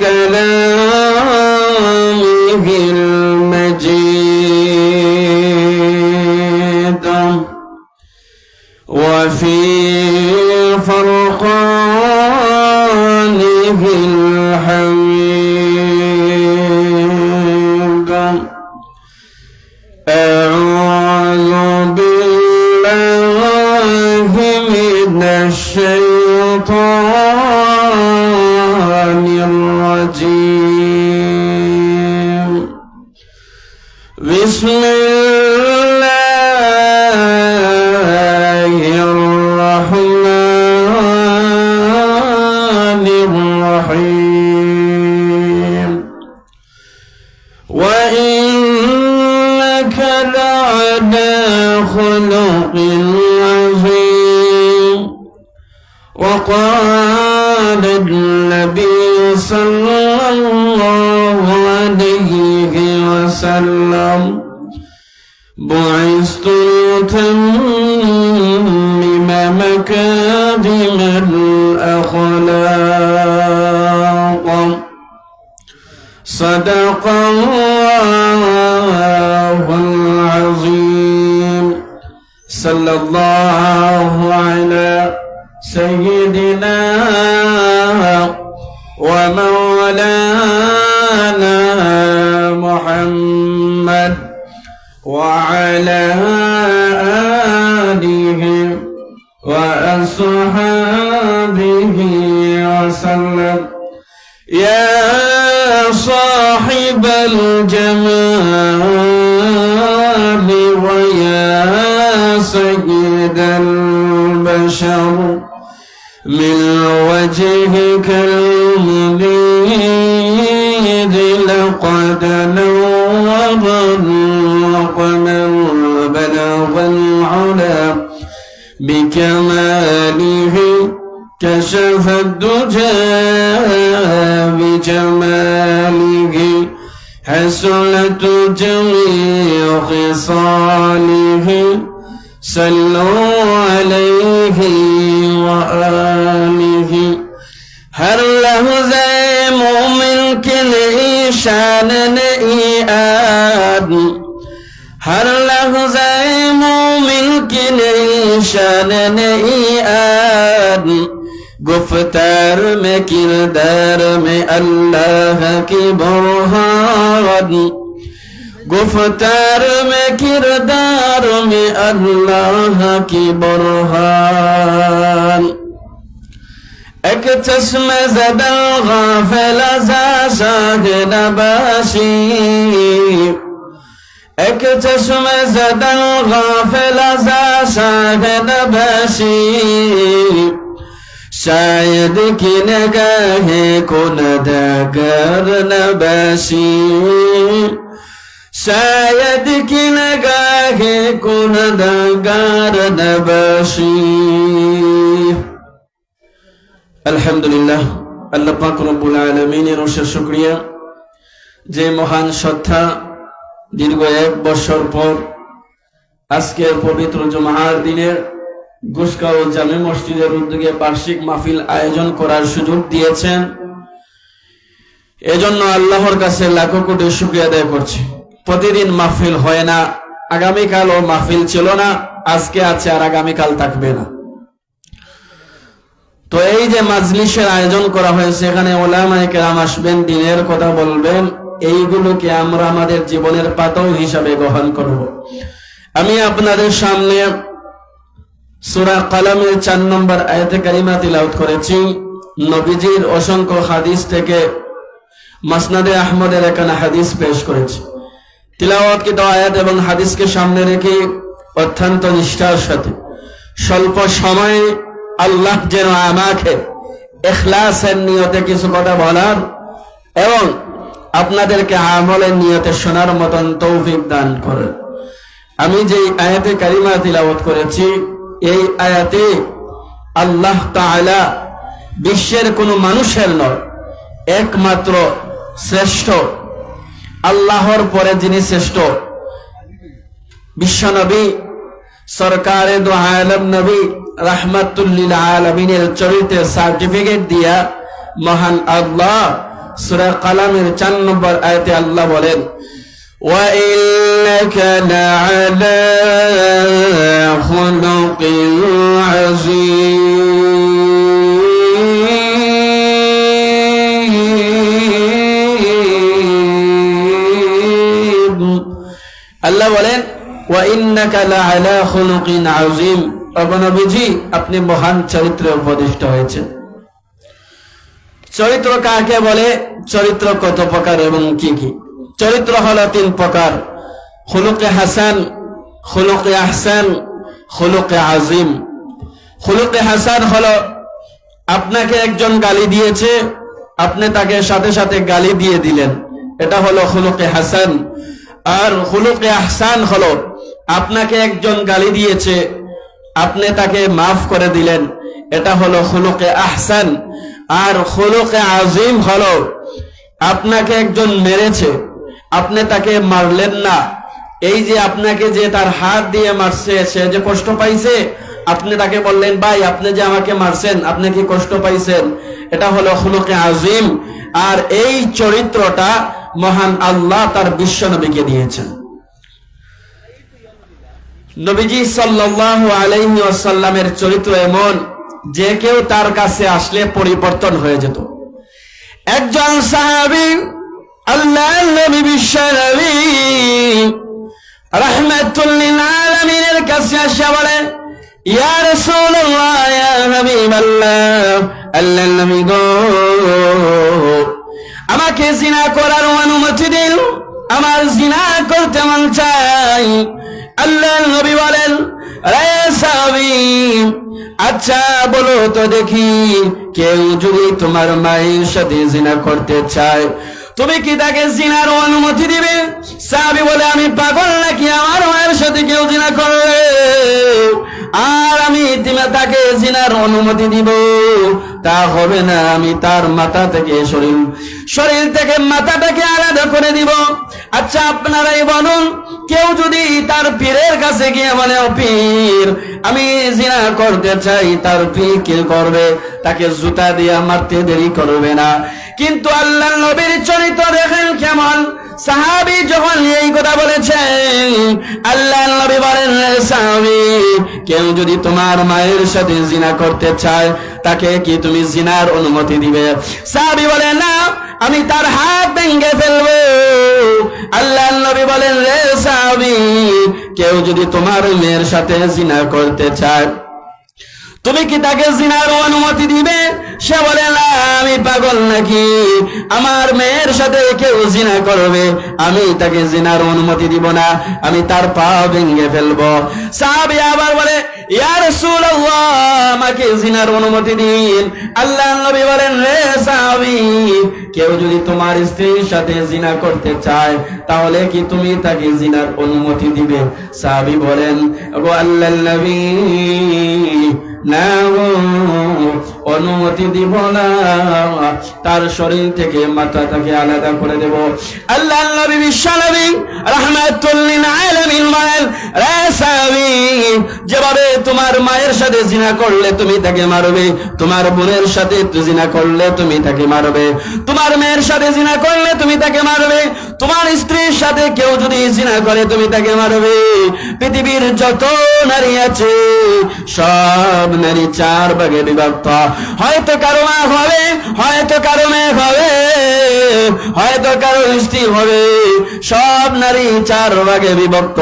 كلامه صلى الله على سيدنا ومولانا محمد وعلى آله وأصحابه وسلم. يا صاحب الجمال سيد البشر من وجهك المنير لقد نور القمر بلغ العلا بكماله كشف الدجى بجماله حسنت جميع خصاله صلوا عليه وآله. هر لحظه مومن کے لیے شان نہیں آد ہر لحظہ مومن کے لیے شان نہیں آد گفتار میں کردار میں اللہ کی برہان गुफ्तार में किरदार में अल्लाह की बुरहान एक चश्म जदल गाफिल सागन बाशी एक चश्म जदल गाफिल सागन बाशी شاید کی نگاہ کن دا کر نباشی شاید کی نگاہ কোন দার نباشی আলহামদুলিল্লাহ আল্লাহ পাক রব্বুল আলমিনের অশেষ শুক্রিয়া যে মহান সত্তা দীর্ঘ এক বছর পর আজকের পবিত্র জমাহার দিনের গুসকা ও জামে মসজিদের উদ্যোগে বার্ষিক মাহফিল আয়োজন করার সুযোগ দিয়েছেন। এজন্য আল্লাহর কাছে লাখো কোটি শুক্রিয়া আদায় করছে। প্রতিদিন মাহফিল হয় না আগামীকাল ও মাহফিল ছিল না, আজকে আছে আর আগামীকাল থাকবে না। তো এই যে মাজলিসের আয়োজন করা হয়েছে, এখানে ওলামায়ে কেরাম আসবেন, দিনের কথা বলবেন, এইগুলোকে আমরা আমাদের জীবনের পাতাও হিসাবে গ্রহণ করব। আমি আপনাদের সামনে সুরা কালামের চার নম্বর আয়াতে কারিমা তিলাওয়াত করেছি। নবীজির অসংখ্য হাদিস থেকে মাসনাদে আহমদের এখানে হাদিস পেশ করেছি। তিলাওয়াতকৃত আয়াত এবং হাদিসকে সামনে রেখে অত্যন্ত নিষ্ঠার সাথে। স্বল্প সময়ে আল্লাহ যেন আমাকে এখলাসের নিয়তে কিছু কথা বলার এবং আপনাদেরকে আমলের নিয়তে শোনার মতন তৌফিক দান করেন। আমি যে আয়াতে কারিমা তিলাওয়াত করেছি, এই আয়াতে আল্লাহ তাআলা বিশ্বের কোনো মানুষের নয়, একমাত্র শ্রেষ্ঠ আল্লাহর পরে যিনি শ্রেষ্ঠ বিশ্বনবী সরকারে দো আলম নবী রাহমাতুল্লিল আলমিনের চরিত্রে সার্টিফিকেট দিয়া মহান আল্লাহ সূরা কালামের 4 নম্বর আয়াতে আল্লাহ বলেন وإنك لعلى خلق عظيم আল্লাহ বলেন আপনি মহান চরিত্রে উপদিষ্ট হয়েছে চরিত্র কাকে বলে? চরিত্র কত প্রকার এবং কি কি? চরিত্র হল তিন প্রকার। হুলুকে হাসান হুলুকে আহসান হুলুকে আজিম হুলুকে হাসান হল, আপনাকে একজন গালি দিয়েছে, আপনি তাকে সাথে সাথে গালি দিয়ে দিলেন। এটা হলো হুলুকে হাসান। আর হুলুকে আহসান হলো। আপনাকে একজন গালি দিয়েছে। আপনি তাকে মাফ করে দিলেন। এটা হলো হুলুকে আহসান। আর হুলুকে আজিম হলো। আপনাকে একজন মেরেছে। আপনি তাকে মারলেন না। এই যে আপনাকে যে তার হাত দিয়ে মারছে, সে যে কষ্ট পাইছে আপনি তাকে বললেন, ভাই, আপনি যে আমাকে মারছেন, আপনি কি কষ্ট পাইছেন? এটা হলো খুলুকে আজিম। আর এই চরিত্রটা মহান আল্লাহ তার বিশ্ব নবীকে দিয়েছেন। নবীজি সাল্লাল্লাহু আলাইহি ওয়াসাল্লামের চরিত্র এমন যে কেউ তার কাছে আসলে পরিবর্তন হয়ে যেত। একজন সাহাবী আল্লাহ নবী বিশ্ব নবী, রাহমাতুল লিল আলামিনের কাছে আসে বলেন ইয়া রাসূলুল্লাহ, ইয়া হাবিবাল্লাহ নবী গো। আমাকে জিনা করার অনুমতি দিন আমার জিনা করতে মন চাই আল্লাহ নবী বলেন, রে সাহাবী আচ্ছা বলো তো দেখি, কেউ যদি তোমার মায়ের সাথে জিনা করতে চায়, তুমি কি তাকে জিনার অনুমতি দিবে? সাহাবী বলে, আমি পাগল নাকি? আমার মায়ের সাথে কেউ জিনা করবে আর আমি তাকে জিনার অনুমতি দিব। তা হবে না, আমি তার মাথা থেকে শরীর শরীর থেকে মাথাটাকে আলাদা করে দিব। আচ্ছা আপনারাই বলুন কেউ যদি তার পীরের কাছে গিয়ে ও পীর, আমি জিনা করতে চাই, তার পীর কি করবে? তাকে জুতা দিয়ে মারতে দেরি করবে না। কিন্তু আল্লাহ নবীর চরিত্র দেখেন কেমন? সাহাবি যখন এই কথা বলেছেন, আল্লাহ নবী বলেন সাহাবি, কেউ যদি তোমার মায়ের সাথে জিনা করতে চায়, তাকে কি তুমি জিনার অনুমতি দিবে? সাহাবি বলে না, আমি তার হাত ভেঙে ফেলব। আল্লাহ নবী বলেন রে সাহাবি, কেউ যদি তোমার মেয়ের সাথে জিনা করতে চায়, তুমি কি তাকে জিনার অনুমতি দিবে? সে বলে, না, আমি পাগল নাকি? আমার মেয়ের সাথে কেউ জিনা করবে। আমি তাকে জিনার অনুমতি দিব না। আমি তার পা ভেঙে ফেলব। সাহাবি আবার বলে, ইয়া রাসূলুল্লাহ, আমাকে জিনার অনুমতি দিন। আল্লাহ নবী বলেন রে সাহাবি, কেউ যদি তোমার স্ত্রীর সাথে জিনা করতে চায়, তাহলে কি তুমি তাকে জিনার অনুমতি দিবে? সাহাবি বলেন গো আল্লাহ নবী, না অনুমতি দিব না। তার শরীর থেকে মাথা তাকে আলাদা করে দেব। আল্লাহ নবী বিশ্বনবী রাহমাতুল্লিল আলামিন বলেন, রে সাহাবী, যেভাবে তোমার মায়ের সাথে জিনা করলে তুমি তাকে মারবে, তোমার বোনের সাথে জিনা করলে তুমি তাকে মারবে, তোমার মেয়ের সাথে জিনা করলে তুমি তাকে মারবে, তোমার স্ত্রীর সাথে কেউ যদি জিনা করে তুমি তাকে মারবে। পৃথিবীর যত নারী আছে, সব নারী চার ভাগে বিভক্ত। হয়তো কারও মা হবে হয়তো কারও মেয়ে হবে হয়তো কারও স্ত্রী হবে সব নারী চার ভাগে বিভক্ত।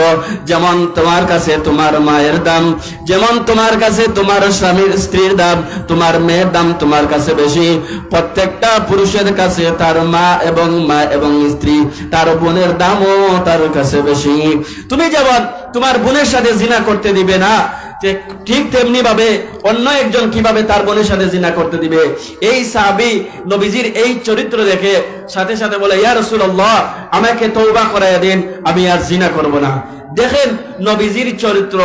যেমন তোমার কাছে তোমার মায়ের দাম, যেমন তোমার কাছে তোমার স্বামীর স্ত্রীর দাম, তোমার মেয়ের দাম তোমার কাছে বেশি। প্রত্যেকটা পুরুষের কাছে তার মা এবং মা এবং স্ত্রী, তার বোনের দামও তার কাছে বেশি। তুমি যেমন তোমার বোনের সাথে জিনা করতে দিবে না ঠিক তেমনি ভাবে অন্য একজন কীভাবে তার বোনের সাথে জিনা করতে দিবে? এই সাহাবি নবীজির এই চরিত্র দেখে সাথে সাথে বলে, ইয়া রাসূলুল্লাহ, আমাকে তৌবা করাইয়া দিন, আমি আর জিনা করব না। দেখেন, নবীজির চরিত্র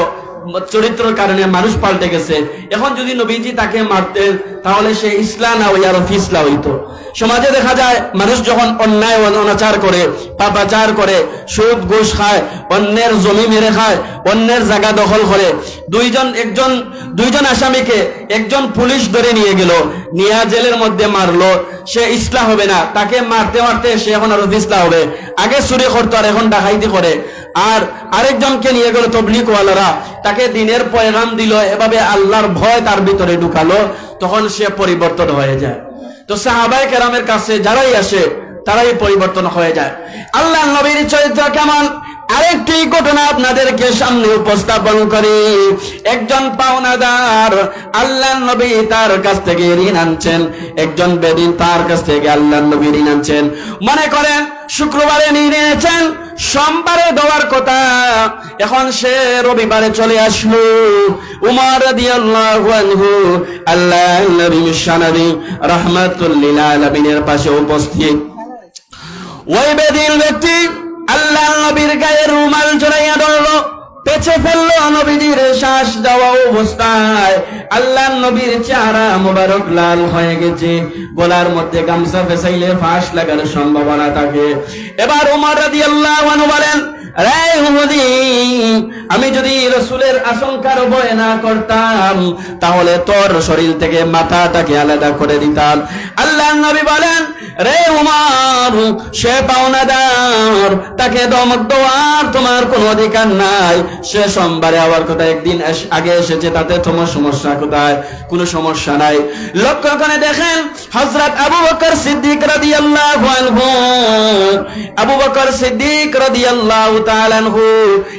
চরিত্রের কারণে মানুষ পাল্টে গেছে। এখন যদি নবীজি তাকে মারতেন তাহলে সে ইসলাম না হইয়া ফিসলা হইতো। সমাজে দেখা যায়, মানুষ যখন অন্যায় অনাচার করে, পাপাচার করে, সুদ, ঘুষ খায়, অন্যের জমি মেরে খায়, অন্যের জায়গা দখল করে, দুইজন, একজন, দুইজন আসামিকে একজন পুলিশ ধরে নিয়ে গেল, নিয়া জেলের মধ্যে মারলো, সে ইসলা হবে না। তাকে মারতে মারতে সে এখন আরও ফিসলা হবে। আগে চুরি করতো আর এখন ডাকাইতি করে। আর আরেকজনকে নিয়ে গেল তবলিক ওয়ালারা তাকে দিনের পয়গাম দিল, এভাবে আল্লাহর ভয় তার ভিতরে ঢুকালো, তখন সে পরিবর্তন হয়ে যায়। তো সাহাবাই কেরামের কাছে যারাই আসে, তারাই পরিবর্তন হয়ে যায়। আল্লাহ নবীর চরিত্র কেমন? আরেকটি ঘটনা আপনাদেরকে সামনে উপস্থাপন করি। একজন পাওনাদার আল্লাহ নবী তার কাছ থেকে ঋণ আনছেন। একজন বেদিন তার কাছ থেকে আল্লাহ নবী ঋণ আনছেন। মনে করেন, শুক্রবারে ঋণ এনেছেন সোমবারে দেওয়ার কথা। এখন সে রবিবারে চলে আসলো। উমর আল্লাহ নবী মুশানবী রাহমাতুল পাশে উপস্থিত। ওই বেদিন ব্যক্তি আল্লাহ নবীর গায়ে রুমাল জড়াইয়া ধরলো পেছে ফেলল নবীজির শ্বাস দেওয়া অবস্থায়। আল্লাহ নবীর চেহারা মোবারক লাল হয়ে গেছে। গলার মধ্যে গামছা ফেসাইলে ফাঁস লাগার সম্ভাবনা থাকে। এবার উমর রাদিয়াল্লাহু আনহু বলেন আমি যদি রসুলের আশঙ্কার ভয় না করতাম, তাহলে তোর শরীর থেকে মাথাটাকে আলাদা করে দিতাম। আল্লাহ নবী বলেন, রে উমার সে পাওনাদার, তাকে দমক তোমার কোনো অধিকার নাই। সে সোমবারে আবার কোথায়? একদিন আগে এসেছে, তাতে তোমার সমস্যা কোথায়? কোনো সমস্যা নাই। লক্ষ্য করে দেখেন, হযরত আবু বকর সিদ্দিক রাদিয়াল্লাহু আবু বকর সিদ্দিক রাদিয়াল্লাহু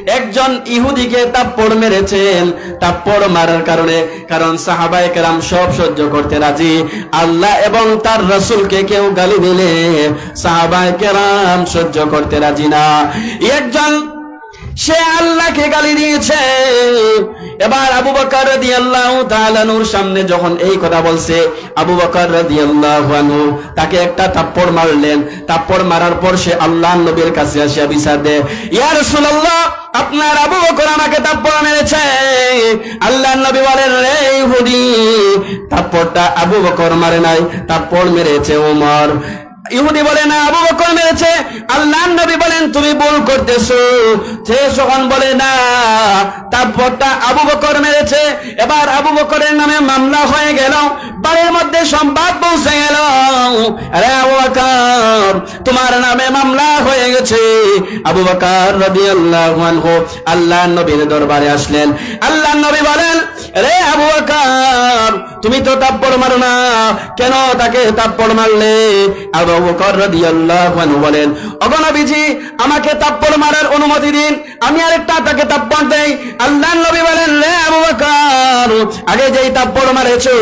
একজন ইহুদিকে তাপ্পড় মেরেছেন। তাপ্পড় মারার কারণে, কারণ সাহাবায়ে কেরাম সব সহ্য করতে রাজি। আল্লাহ এবং তার রাসূলকে কেউ গালি দিলে সাহাবায়ে কেরাম সহ্য করতে রাজি না। একজন, সে আল্লাহকে গালি দিয়েছে। এবার আবু বকর রাদিয়াল্লাহু তাআলা নূর সামনে যখন এই কথা বলছে, আবু বকর রাদিয়াল্লাহু আনহু তাকে একটা থাপ্পড় মারলেন। থাপ্পড় মারার পর সে আল্লাহর নবীর কাছে আসিয়া বিচার দেয়, ইয়া রাসূলুল্লাহ, আপনার আবু বকর আমাকে তাপ্পর মেরেছে। আল্লাহ নবী বলেন, রে ইহুদি, থাপ্পড়টা আবু বকর মারে নাই, থাপ্পড় মেরেছে ওমর ইহুদি বলে না আবু বকর মেরেছে। আল্লাহ নবী বলেন, তুমি ভুল করতেছো। সে যখন বলে, না। তারপরটা আবু বকর মেরেছে। এবার আবু বকরের নামে মামলা হয়ে গেল। বাড়ির মধ্যে সংবাদ পৌঁছে গেল। আরে আবু বকর, তোমার নামে মামলা হয়ে গেছে। আবু বকর রাদিয়াল্লাহু আনহু আল্লাহ নবীর দরবারে আসলেন। আল্লাহ নবী বলেন, রে আবু বকর, তুমি তো তাপ্পড় মারো না। কেন তাকে তাপ্পড় মারলে? আবু বলেন, ওগো আমাকে তাপ্পড় মারার অনুমতি দিন। আমি আরেকটা তাকে তাপ্পড় দেই। আল্লাহর নবী বলেন রে আবু বকর, আগে যেই তাপ্পড় মারেছো,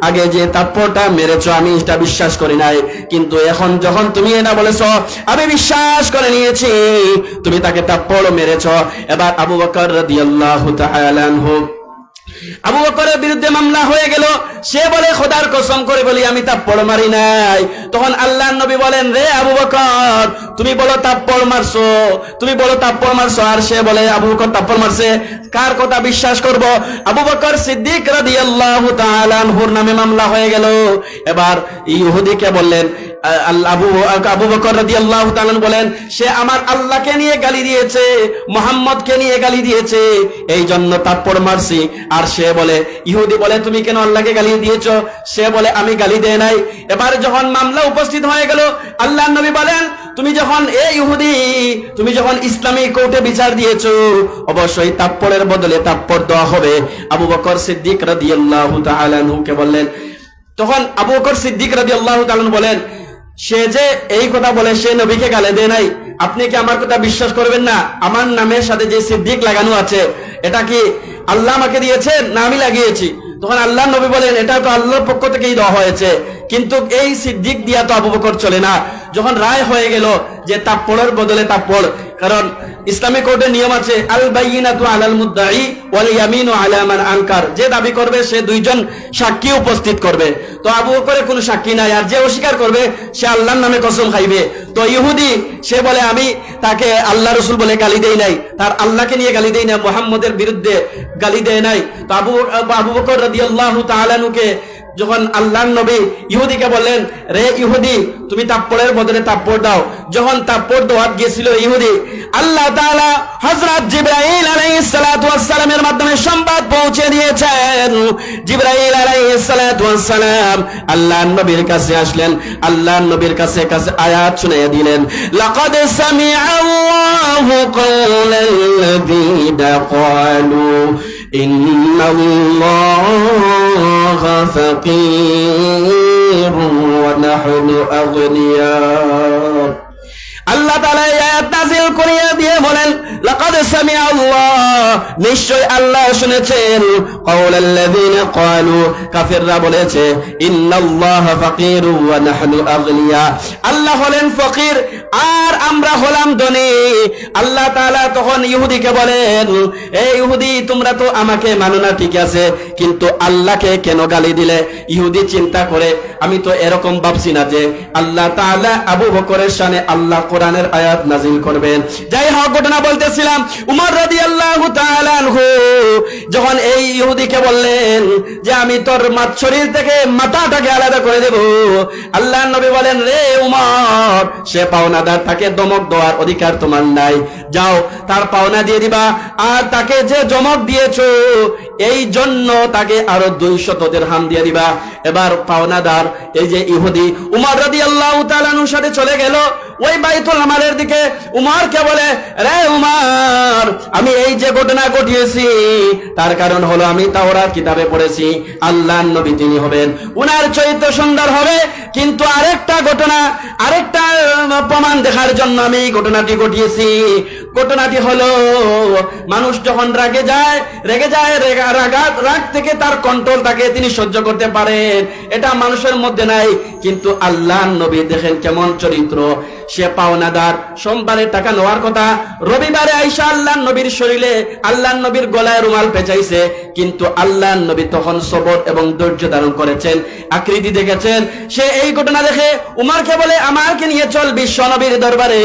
আগে যে তাপ্পড়টা মেরেছো, আমি এটা বিশ্বাস করি নাই। কিন্তু এখন যখন তুমি এটা বলেছ, আমি বিশ্বাস করে নিয়েছি, তুমি তাকে তাপ্পড় মেরেছো। এবার আবু বকর রাদিয়াল্লাহু তাআলা আনহু আবু বকরের বিরুদ্ধে মামলা হয়ে গেল। সে বলে, খোদার কসম করে বলি, আমি তাপ্পড় মারি নাই। তখন আল্লাহ নবী বলেন, রে আবু বকর, তুমি বলো তাপ্পড় মারছো, তুমি বলো তাপ্পড় মারছো। আর সে বলে, আবু বকর তাপ্পড় মারছে, কার কথা বিশ্বাস করব? আবু বকর সিদ্দিক রাদিয়াল্লাহু তাআলা আনহুর নামে মামলা হয়ে গেল। এবার ইহুদিকে বললেন আবু আবু বকর রাদিয়াল্লাহু তাআলা বলেন, সে আমার আল্লাহকে নিয়ে গালি দিয়েছে, মোহাম্মদকে নিয়ে গালি দিয়েছে এই জন্য তাপ্পড় মারছি। আর সে বলে, ইহুদি বলে, তুমি কেন আল্লাহকে গালি দিয়েছ? সে বলে, আমি গালি দেয় নাই। এবার যখন মামলা উপস্থিত হয়ে গেল আল্লাহ নবী বলেন, তুমি যখন, এ ইহুদি, তুমি যখন ইসলামী কোর্টে বিচার দিয়েছ, অবশ্যই তাপ্পড়ের বদলে তাপ্পড় দেওয়া হবে। আবু বকর সিদ্দিক রাদিয়াল্লাহু তাআলা আনহুকে বললেন, তখন আবু বকর সিদ্দিক রাদিয়াল্লাহু তাআলা বলেন, সে যে এই কথা বলে, সে নবীকে গালে দেয় নাই। আপনি কি আমার কথা বিশ্বাস করবেন না? আমার নামের সাথে যে সিদ্দিক লাগানো আছে, এটা কি আল্লাহ আমাকে দিয়েছেন না, আমি লাগিয়েছি। তখন আল্লাহ নবী বলেন, এটা তো আল্লাহর পক্ষ থেকেই দেওয়া হয়েছে। কিন্তু এই সিদ্দিক দিয়া তো আবু বকর চলে না। যখন রায় হয়ে গেল যে তাপ্পড়ের বদলে তাপ্পড় কারণ ইসলামিক কোর্টের নিয়ম আছে আল বাইয়িনাতু আলাল মুদ্দাই ওয়াল ইয়ামিনু আলা মান আনকার। যে দাবি করবে, সে দুইজন সাক্ষী উপস্থিত করবে। তো আবু বকরের কোনো সাক্ষী নাই, আর যে অস্বীকার করবে, সে আল্লাহর নামে কসম খাইবে। তো ইহুদি, সে বলে, আমি তাকে আল্লাহ রসুল বলে গালি দেই নাই। তার আল্লাহকে নিয়ে গালি দেই না মোহাম্মদের বিরুদ্ধে গালি দেয় নাই। তো আবু আবু বকর রাদিয়াল্লাহু তাআলা নুকে যখন আল্লাহ নবী ইহুদিকে বললেন, রে ইহুদি, তুমি তাপ্পড়ের বদলে তাপ্পড় দাও। যখন তাপ্পড় দেওয়ার গিয়েছিল ইহুদি, আল্লাহ তাআলা হযরত জিবরাইল আলাইহিস সালাতু ওয়াস সালামের মাধ্যমে সংবাদ পৌঁছে দিয়েছেন। জিবরাইল আলাইহিস সালাতু ওয়াস সালাম আল্লাহ নবীর কাছে আসলেন আল্লাহ নবীর কাছে কাছে আয়াত শুনিয়ে দিলেন, লাকাদ সামিআ আল্লাহু কাওলাল্লাযীনা ক্বালু। إن الله فقير ونحن أغنياء আল্লাহ করিয়ে দিয়ে বলেন নিশ্চয় আল্লাহ শুনেছেন। ইহুদি, তোমরা তো আমাকে না, ঠিক আছে, কিন্তু আল্লাহকে কেন গালি দিলে? ইহুদি চিন্তা করে, আমি তো এরকম ভাবছি না যে আল্লাহ তাআলা আবু বকরের শানে আল্লাহ কোরআনের আয়াত নাজিল করবেন। যাই হোক, ঘটনা বলতেছিলাম, উমর রাদিয়াল্লাহু তাআলা আনহু যখন এই ইহুদিকে বললেন যে, আমি তোর মাত শরীর থেকে মাথাটাকে আলাদা করে দেব। আল্লাহ নবী বলেন, রে উমর, সে পাওনাদার, তাকে দমক দেওয়ার অধিকার তোমার নাই। যাও, তার পাওনা দিয়ে দিবা। আর তাকে যে জমক দিয়েছ, এই জন্য তাকে আরও দুইশত হাম দিয়ে দিবা। এবার পাওনাদার, এই যে ইহুদি, উমর রাদিয়াল্লাহু তাআলা সাথে চলে গেল। ওই বাইতুল মালের দিকে উমর কে বলে, রে উমর, আমি এই যে ঘটনা ঘটিয়েছি, তার কারণ হলো আমি তাওরাত কিতাবে পড়েছি আল্লাহ নবী তিনি হবেন। উনার চরিত্র সুন্দর হবে, কিন্তু আরেকটা ঘটনা, আরেকটা প্রমাণ দেখার জন্য আমি ঘটনাটি ঘটিয়েছি। ঘটনাটি হলো, মানুষ যখন রাগে যায়, রেগে যায়, রেগা- রাগাত রাগ থেকে তার কন্ট্রোল তাকে তিনি সহ্য করতে পারেন। এটা মানুষের মধ্যে নাই, কিন্তু আল্লাহ নবী দেখেন কেমন চরিত্র। সে পাওনাদার। সোমবারে টাকা নেওয়ার কথা। রবিবারে আইসা আল্লাহ নবীর শরীরে আল্লাহ নবীর গলায় রুমাল পেঁচাইছে। কিন্তু আল্লাহ নবী তখন সবর এবং ধৈর্য ধারণ করেছেন, আকৃতি দেখেছেন। সে এই ঘটনা দেখে উমারকে বলে আমাকে নিয়ে চল বিশ্ব নবীর দরবারে।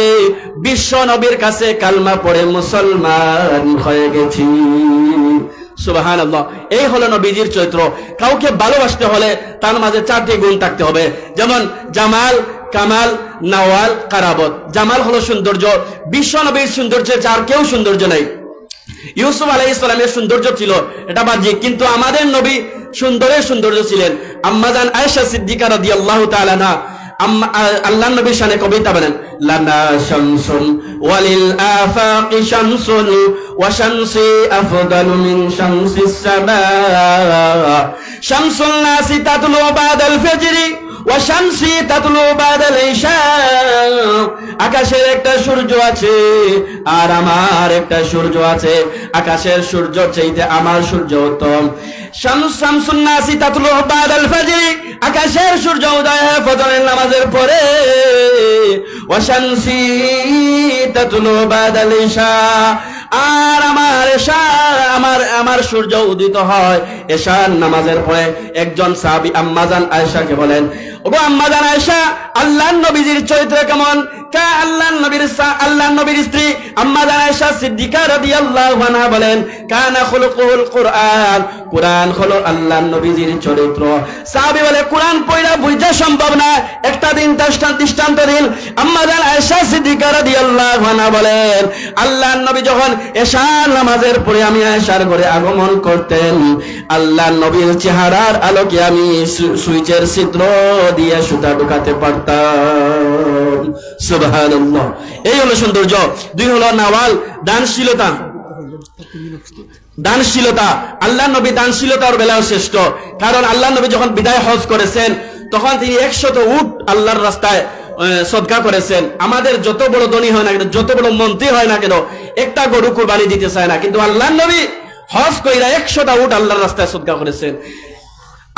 বিশ্ব নবীর কাছে কালমা পড়ে মুসলমান হয়ে গেছি। সুবাহান এই হলো নবীজির চরিত্র। কাউকে ভালোবাসতে হলে তার মাঝে চারটি গুণ থাকতে হবে। যেমন, জামাল কামাল, নাওয়াল, কারাবত। জামাল হলো সৌন্দর্য। বিশ্ব নবীর সৌন্দর্যের যার কেউ সৌন্দর্য নেই। ইউসুফ আলাই ইসলামের সৌন্দর্য ছিল, এটা বাহ্যিক, কিন্তু আমাদের নবী সুন্দরের সৌন্দর্য ছিলেন। আম্মাজান আয়েশা সিদ্দিকা রাদিয়াল্লাহু তাআলা না আম্মা, আল্লাহ নবীর শানে কবিতা বলেন লানা শামসুন ওয়ালিল আফাকি শামসুন ওয়া শামসি আফদালু মিন শামসিস শামসুন ওয়া শামসি তাতলু বাদাল ইশা আকাশের একটা সূর্য আছে আর আমার একটা সূর্য আছে। আকাশের সূর্য চাইতে আমার সূর্য উত্তম। শামস শামসুন নাসি তাতলু বাদাল ফজরি। আকাশের সূর্য উদয় হয় ফজরের নামাজের পরে। ওয়া শামসি তাতলু বাদাল ইশা আর আমার এশা আমার আমার সূর্য উদিত হয় এশার নামাজের পরে। একজন সাহাবী আম্মাজান আয়েশাকে বলেন ওগো আম্মাজান আয়েশা, আল্লাহর নবীজির চরিত্র কেমন? কা আল্লাহর নবীর আল্লাহর নবীর স্ত্রী? আম্মাজান আয়েশা সিদ্দিকা রাদিয়াল্লাহু আনহা বলেন, কানা খুলুকুল কুরআন। কুরআন হলো আল্লাহর নবীজির চরিত্র। সাহাবী বলে, কুরআন পড়া বুঝা সম্ভব না। একটা দিন দৃষ্টান্ত দৃষ্টান্ত দিন। আম্মাজান আয়েশা সিদ্দিকা রাদিয়াল্লাহু আনহা বলেন, আল্লাহর নবী যখন এশার নামাজের পরে আমি আয়েশার ঘরে আগমন করতেন, আল্লাহর নবীর চেহারার আলোকে আমি সুইচের ছিদ্র দিয়ে সুতা ঢুকাতে পারতাম। এই হলো সৌন্দর্য। দুই হলো নাওয়াল, দানশীলতা। দানশীলতা। আল্লাহ নবী দানশীলতার বেলাও শ্রেষ্ঠ। কারণ আল্লাহ নবী যখন বিদায় হজ করেছেন, তখন তিনি একশত উট আল্লাহর রাস্তায় সদকা করেছেন। আমাদের যত বড় ধনী হয় না কেন, যত বড় মন্ত্রী হয় না কেন, একটা গরু কুরবানি দিতে চায় না। কিন্তু আল্লাহ নবী হজ কইরা একশোটা উট আল্লাহর রাস্তায় সদকা করেছেন।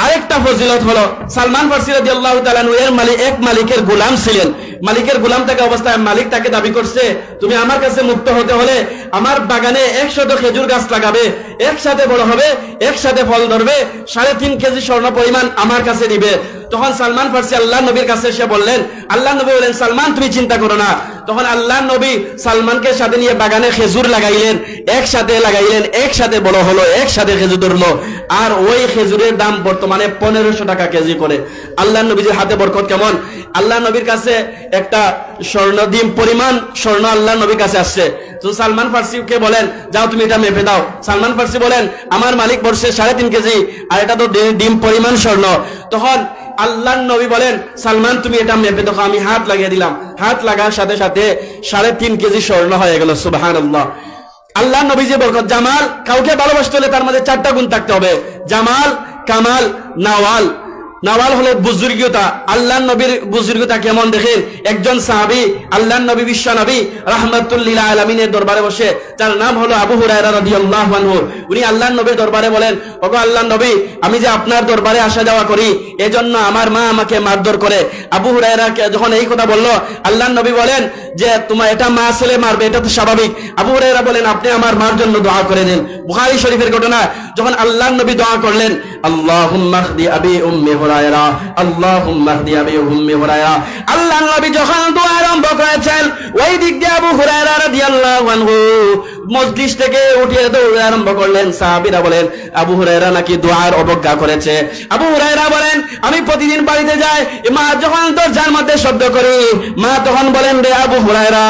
আরেকটা ফজিলত হলো সালমান ফার্সি রাদিয়াল্লাহু তাআলা এর মালিক এক মালিকের গোলাম ছিলেন। মালিকের গোলাম থাকা অবস্থায় মালিক তাকে দাবি করছে, তুমি আমার কাছে মুক্ত হতে হলে আমার বাগানে একশত খেজুর গাছ লাগাবে, একসাথে বড় হবে, একসাথে ফল ধরবে, সাড়ে তিন কেজি স্বর্ণ পরিমাণ আমার কাছে দিবে। তখন সালমান ফার্সি আল্লাহ নবীর কাছে এসে বললেন আল্লাহ নবী বললেন সালমান, তুমি চিন্তা করো না। তখন আল্লাহ নবী সালমানকে সাথে নিয়ে বাগানে খেজুর লাগাইলেন, একসাথে লাগাইলেন, একসাথে বড় হলো, একসাথে খেজুর ধরলো, আর ওই খেজুরের দাম বর্তমানে পনেরোশো টাকা কেজি করে। আল্লাহ নবীজির হাতে বরকত কেমন? আল্লাহ নবীর কাছে একটা স্বর্ণ ডিম পরিমাণ স্বর্ণ আল্লাহ নবীর কাছে আসছে। তো সালমান ফার্সিকে বলেন, যাও তুমি এটা মেপে দাও। সালমান ফার্সি বলেন, আমার মালিক বলছে সাড়ে তিন কেজি, আর এটা তো ডিম, পরিমাণ স্বর্ণ। তখন আল্লাহ নবী বলেন, সালমান, তুমি এটা মেপে দেখো, আমি হাত লাগিয়ে দিলাম। হাত লাগার সাথে সাথে সাড়ে তিন কেজি স্বর্ণ হয়ে গেল সুবাহান আল্লাহ আল্লাহ নবী যে বরকত, জামাল কাউকে ভালোবাসতে হলে তার মধ্যে চারটা গুণ থাকতে হবে। জামাল, কামাল, নাওয়াল। নাওয়াল হলে বুজুর্গতা আল্লাহ নবীর বুজুর্গতা কেমন দেখেন একজন সাহাবি আল্লাহ নবী বিশ্ব নবী রহমতুল্লিল আলমিনের দরবারে বসে তার নাম হলো আবু হুরায়রা উনি আল্লাহ নবীর দরবারে বলেন, ওগো আল্লাহ নবী, আমি যে আপনার দরবারে আসা যাওয়া করি, এজন্য আমার মা আমাকে মারধর করে। আবু হুরায়রা যখন এই কথা বলল আল্লাহ নবী বলেন যে, তোমার এটা মা ছেলে মারবে, এটা তো স্বাভাবিক। আবু হুরায়রা বলেন, আপনি আমার মার জন্য দোয়া করে দেন। বুখারী শরীফের ঘটনা, যখন আল্লাহ নবী দোয়া করলেন, আল্লাহুম্মা হদি আবি উম্মি হুরায়রা আবি হুরায়রা। আল্লাহ নবী যখন দোয়া আরম্ভ করেছেন, ওই দিক দিয়ে আবু হুরায়রা রাদিয়াল্লাহু আনহু থেকে আরম্ভ করলেন। বলেন, আবু হুরায়রা নাকি দোয়ার অবজ্ঞা করেছে? আবু হুরায়রা বলেন, আমি প্রতিদিন বাড়িতে যাই, মা যখন দরজার মধ্যে শব্দ করি, মা তখন বলেন, রে আবু হুরায়রা,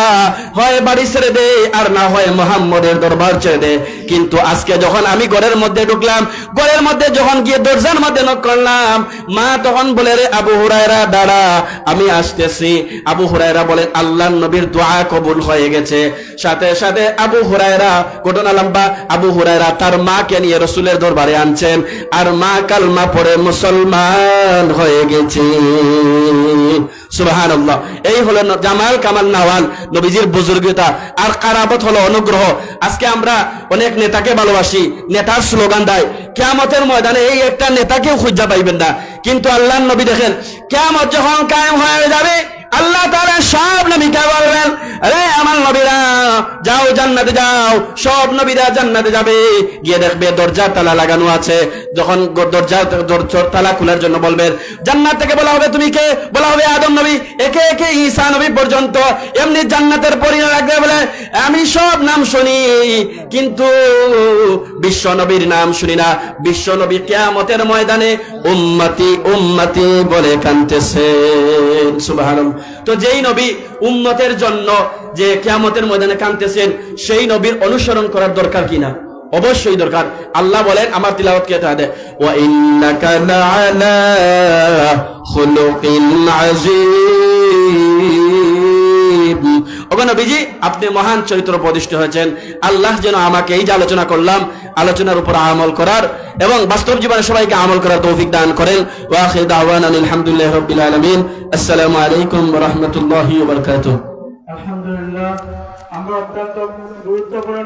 হয় বাড়ি ছেড়ে দে, আর না হয় মোহাম্মদের দরবার ছেড়ে দে। কিন্তু আজকে যখন আমি ঘরের মধ্যে ঢুকলাম, ঘরের মধ্যে যখন গিয়ে দরজার মধ্যে নক করলাম, মা তখন বলে, রে আবু হুরায়রা, দাঁড়া, আমি আসতেছি। আবু হুরায়রা বলেন আল্লাহ নবীর দোয়া কবুল হয়ে গেছে। সাথে সাথে আবু হুরায়রা, ঘটনা লম্বা, আবু হুরায়রা তার মাকে নিয়ে রসুলের দরবারে আনছেন। আর মা কালমা পড়ে মুসলমান হয়ে গেছে। সুবাহান এই হলো জামাল কামাল নাওয়াল, নবীজির বুজুর্গতা আর কারাবত হলো অনুগ্রহ। আজকে আমরা অনেক নেতাকে ভালোবাসি, নেতার স্লোগান দেয়, কেয়ামতের ময়দানে এই একটা নেতাকেও খুঁজা পাইবেন না। কিন্তু আল্লাহ নবী দেখেন, কেয়ামত যখন কায়েম হয়ে যাবে আল্লাহ তারা সব নবীকে বলবেন আরে আমার নবীরা, যাও জান্নাতে যাও, সব নবীরা জান্নাতে যাবে। গিয়ে দেখবে দরজার তালা লাগানো আছে। যখন দরজার তালা খোলার জন্য বলবেন, জান্নাত থেকে বলা হবে তুমি কে? বলা হবে আদম নবী। একে একে ঈসা নবী পর্যন্ত এমনি জান্নাতের পরিণয় রাখবে বলে, আমি সব নাম শুনি, কিন্তু বিশ্ব নবীর নাম শুনি না। বিশ্ব নবী কেয়ামতের ময়দানে উম্মতি উম্মতি বলে কানতেছেন। সুবহানাল্লাহ। তো যেই নবী উম্মতের জন্য যে কেয়ামতের ময়দানে কানতেছেন সেই নবীর অনুসরণ করার দরকার কিনা? অবশ্যই দরকার। আল্লাহ বলেন, আমার তিলাওয়াত কে তাহলে ওয়া ইন্নাকা লাআলা খুলুকিন আযীম। নবীজি, আপনি মহান চরিত্র প্রতিষ্ঠিত হয়েছেন। আল্লাহ যেন আমাকে এই যে আলোচনা করলাম, আলোচনার উপর আমল করার এবং বাস্তব জীবনে সবাইকে আমল করার তৌফিক দান করেন। আলহামদুলিল্লাহি রাহমাতুল্লাহি আলহামদুলিল্লাহ, আমরা অত্যন্ত গুরুত্বপূর্ণ